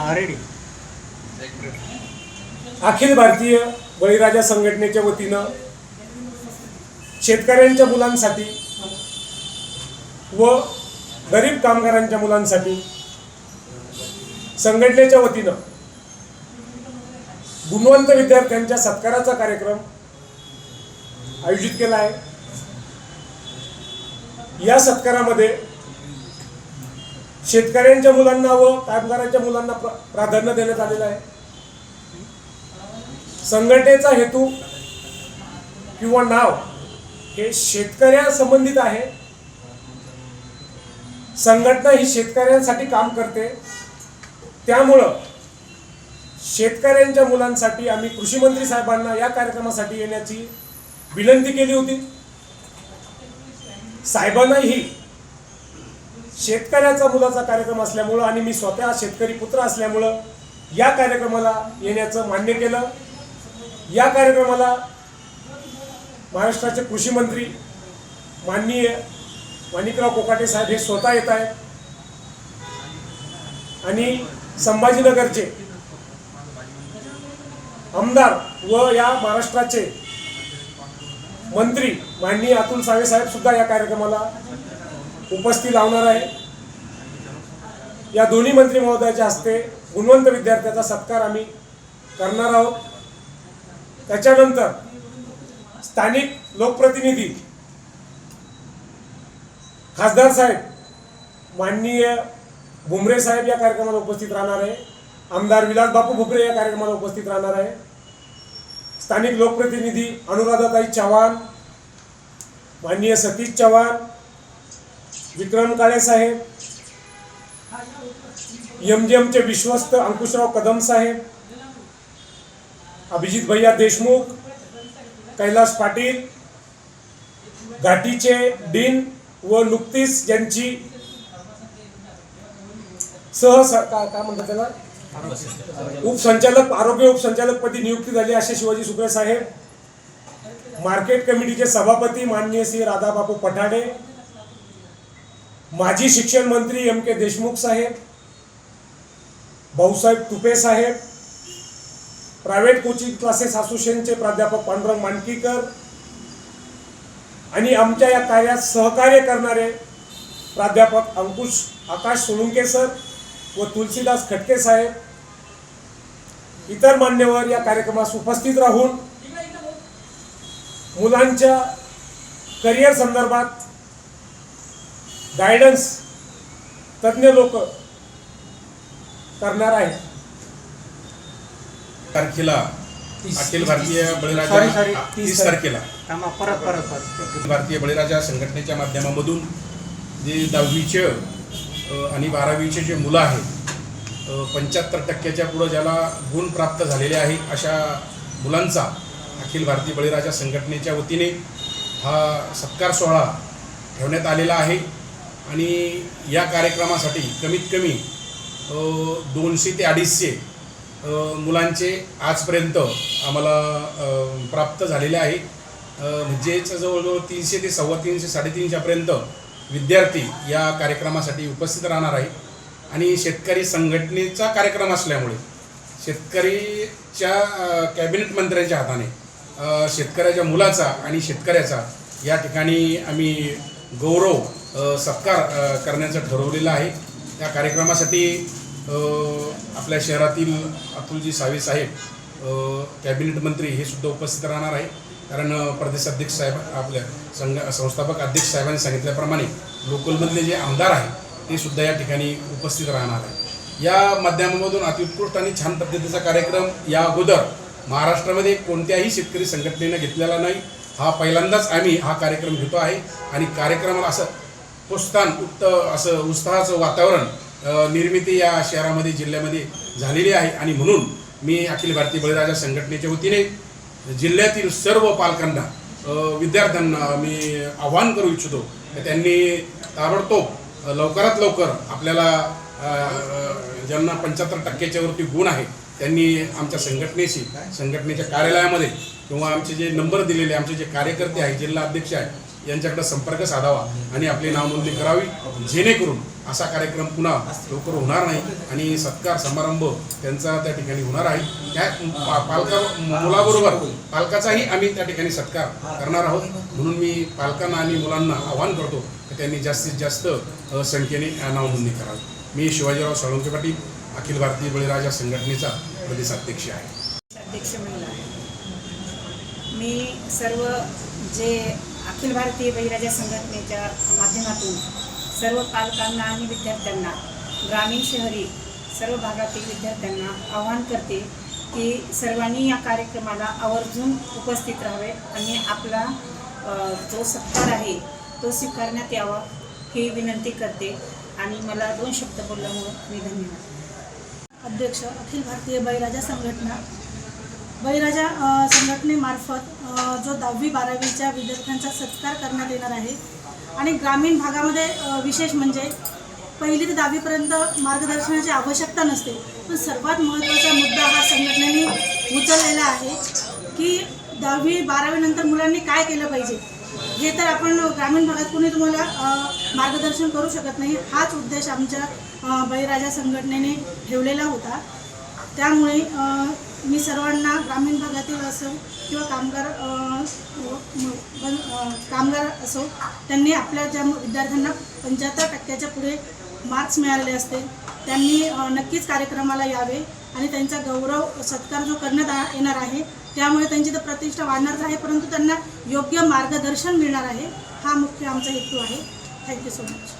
हा अखिल भारतीय बळीराजा संघटनेच्या वतीनं शेतकऱ्यांच्या मुलांसाठी व गरीब कामगारांच्या मुलांसाठी संघटनेच्या वतीनं गुणवंत विद्यार्थ्यांच्या सत्काराचा कार्यक्रम आयोजित केला आहे. या सत्कारामध्ये शेतकऱ्यांच्या मुलांना व कामगारांच्या मुलांना प्राधान्य देण्यात आलेलं आहे. संघटनेचा हेतू किंवा नाव हे शेतकऱ्या संबंधित आहे. संघटना ही शेतकऱ्यांसाठी काम करते. त्यामुळं शेतकऱ्यांच्या मुलांसाठी आम्ही कृषी मंत्री साहेबांना या कार्यक्रमासाठी येण्याची विनंती केली होती. साहेबांनाही शेतकऱ्याचा मुलाचा कार्यक्रम असल्यामुळं आणि मी स्वतः शेतकरी पुत्र असल्यामुळं या कार्यक्रमाला येण्याचं मान्य केलं. या कार्यक्रमाला महाराष्ट्राचे कृषी मंत्री माननीय माणिकराव कोकाटे साहेब हे स्वतः येत आहेत. आणि संभाजीनगरचे आमदार व या महाराष्ट्राचे मंत्री माननीय अतुल सावे साहेब सुद्धा या कार्यक्रमाला उपस्थित लावणार आहे. या दोन्ही मंत्री महोदयाच्या हस्ते गुणवंत विद्यार्थ्याचा सत्कार आम्ही करणार आहोत. त्याच्यानंतर स्थानिक लोकप्रतिनिधी खासदार साहेब माननीय भुमरे साहेब या कार्यक्रमाला उपस्थित राहणार आहे. आमदार विलास बापू भुमरे या कार्यक्रमाला उपस्थित राहणार आहे. स्थानिक लोकप्रतिनिधी अनुराधाताई चव्हाण माननीय सतीश चव्हाण विक्रम काळे साहेब एम जी एमचे विश्वस्त अंकुशराव कदम साहेब अभिजित भैया देशमुख कैलास पाटील घाटीचे डीन व नुकतीच ज्यांची सह सरकार काय म्हणतात त्याला? उपसंचालक आरोग्य उपसंचालकपदी नियुक्ती झाली असे शिवाजी सुप्रे साहेब. मार्केट कमिटीचे सभापती माननीय श्री राधाबापू पठाडे माजी शिक्षण मंत्री M K Deshmukh saheb Bhausaheb Tupe saheb private coaching classes असोसिएशनचे प्राध्यापक पांडुरंग मानकीकर आणि आमच्या या कार्यात सहकार्य करणारे प्राध्यापक अंकुश आकाश सोळुंके सर व तुलसीदास खटके साहेब इतर मान्यवर या कार्यक्रमास उपस्थित राहून मुलांच्या करिअर संदर्भात गायडन्स तज्ज्ञ लोक करणार आहेत. तारखेला अखिल भारतीय बळीराजा तीस तारखेला. परत परत परत. अखिल भारतीय बळीराजा संघटनेच्या माध्यमामधून जे दहावीचे आणि बारावीचे जे मुलं आहेत पंच्याहत्तर टक्क्याच्या पुढं ज्याला गुण प्राप्त झालेले आहे अशा मुलांचा अखिल भारतीय बळीराजा संघटनेच्या वतीने हा सत्कार सोहळा ठेवण्यात आलेला आहे. आणि या कार्यक्रमासाठी कमीत कमी दोनशे ते अडीचशे मुलांचे आजपर्यंत आम्हाला प्राप्त झालेले आहे. म्हणजेच जवळजवळ तीनशे ते सव्वा तीनशे साडेतीनशेपर्यंत विद्यार्थी या कार्यक्रमासाठी उपस्थित राहणार आहे आणि शेतकरी संघटनेचा कार्यक्रम असल्यामुळे शेतकरीच्या कॅबिनेट मंत्र्यांच्या हाताने शेतकऱ्याच्या मुलाचा आणि शेतकऱ्याचा या ठिकाणी आम्ही गौरव सत्कार करण्याचं ठरवलेलं आहे. त्या कार्यक्रमासाठी आपल्या शहरातील अतुलजी सावे साहेब कॅबिनेट मंत्री हे सुद्धा उपस्थित राहणार आहे कारण प्रदेश प्रदेशाध्यक्ष साहेब आपल्या संघ संस्थापक अध्यक्ष साहेबांनी सांगितल्याप्रमाणे लोकलमधले जे आमदार आहेत ते सुद्धा या ठिकाणी उपस्थित राहणार आहे या माध्यमामधून अत्युत्कृष्ट आणि छान पद्धतीचा कार्यक्रम या अगोदर महाराष्ट्रामध्ये कोणत्याही शेतकरी संघटनेनं घेतलेला नाही. हा पहिल्यांदाच आम्ही हा कार्यक्रम घेतो आहे. आणि कार्यक्रमाला असं प्रोत्साहन उत्त असं उत्साहाचं वातावरण निर्मिती या शहरामध्ये जिल्ह्यामध्ये झालेली आहे. आणि म्हणून मी अखिल भारतीय बळीराजा संघटनेच्या वतीने जिल्ह्यातील सर्व पालकांना विद्यार्थ्यांना मी आव्हान करू इच्छितो त्यांनी ताबडतोब लवकरात लवकर आपल्याला ज्यांना पंच्याहत्तर टक्क्याच्या वरती गुण आहे त्यांनी आमच्या संघटनेशी संघटनेच्या कार्यालयामध्ये किंवा आमचे जे नंबर दिलेले आमचे जे कार्यकर्ते आहेत जिल्हा अध्यक्ष आहेत यांच्याकडे संपर्क साधावा आणि आपली नावनोंदणी करावी जेणेकरून असा कार्यक्रम पुन्हा लवकर होणार नाही आणि सत्कार समारंभ त्यांचा त्या ठिकाणी होणार आहे. त्या पा- पालका मुलाबरोबर पालकाचाही आम्ही त्या ठिकाणी सत्कार करणार आहोत. म्हणून मी पालकांना आणि मुलांना आवाहन करतो की त्यांनी जास्तीत जास्त संख्येने नावनोंदणी करावी. मी शिवाजीराव साळुंके पाटील अखिल भारतीय बळीराजा संघटनेचा प्रदेशाध्यक्ष आहे. अध्यक्ष मी सर्व जे अखिल भारतीय बहिराजा संघटनेच्या माध्यमातून सर्व पालकांना आणि विद्यार्थ्यांना ग्रामीण शहरी सर्व भागातील विद्यार्थ्यांना आवाहन करते की सर्वांनी या कार्यक्रमाला आवर्जून उपस्थित राहावे आणि आपला जो सत्कार आहे तो स्वीकारण्यात यावा ही विनंती करते. आणि मला दोन शब्द बोलल्यामुळं मी धन्यवाद. अध्यक्ष अखिल भारतीय बळीराजा संघटना. बळीराजा संघटनेमार्फत जो दहावी बारावीच्या विद्यार्थ्यांचा सत्कार करण्यात येणार आहे आणि ग्रामीण भागामध्ये विशेष म्हणजे पहिली ते दहावीपर्यंत मार्गदर्शनाची आवश्यकता नसते. पण सर्वात महत्त्वाचा मुद्दा हा संघटनेने उचललेला आहे की दहावी बारावीनंतर मुलांनी काय केलं पाहिजे? हे तर आपण ग्रामीण भागात कोणी तुम्हाला मार्गदर्शन करू शकत नाही. हाच उद्देश आमच्या बळीराजा संघटनेने ठेवलेला होता. त्यामुळे मी सर्वांना ग्रामीण भागातील असो किंवा कामगार पण, कामगार असो त्यांनी आपल्या ज्या विद्यार्थ्यांना पंच्याहत्तर टक्क्याच्या पुढे मार्क्स मिळालेले असते त्यांनी नक्कीच कार्यक्रमाला यावे आणि त्यांचा गौरव सत्कार जो करण्यात येणार आहे त्यामुळे त्यांची तर प्रतिष्ठा वाढणारच आहे परंतु त्यांना योग्य मार्गदर्शन मिळणार आहे हा मुख्य आमचा हेतू आहे. Thank you so much